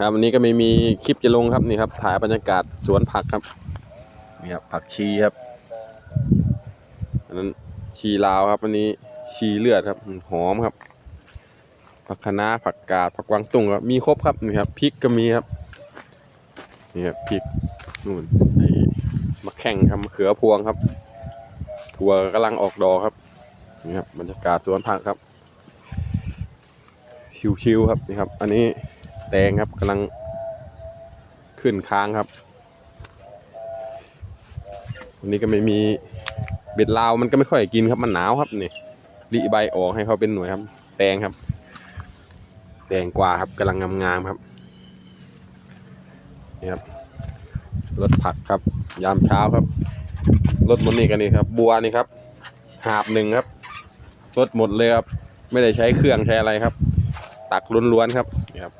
ครับวันนี้ก็ไม่มีคลิปจะลงครับนี่ครับถ่ายบรรยากาศสวนผักครับนี่ครับผักชีครับอันนั้นชีลาวครับอันนี้ชีเลือดครับหอมครับ ผักคะน้าผักกาดผักกวางตุ้งครับมีครบครับนี่ครับพริกก็มีครับนี่ครับพริกนู่นไอ้มะแข่งครับมะเขือพวงครับถั่วกำลังออกดอกครับนี่ครับบรรยากาศสวนผักครับ ชิวๆครับนี่ครับ อันนี้ แตงครับกำลังขึ้นค้างครับ วันนี้ก็ไม่มีเบ็ดลาวมันก็ไม่ค่อยกินครับมันหนาวครับนี่รีใบออกให้เขาเป็นหน่วยครับ แตงครับ แตงกวาครับกำลังงามๆครับนี่ครับรถผักครับ ยามเช้าครับรถหมดนี่กันนี่ครับ บัวนี่ครับ หาบหนึ่งครับรถหมดเลยครับ ไม่ได้ใช้เครื่องใช้อะไรครับ ตักล้วนๆครับนี่ครับ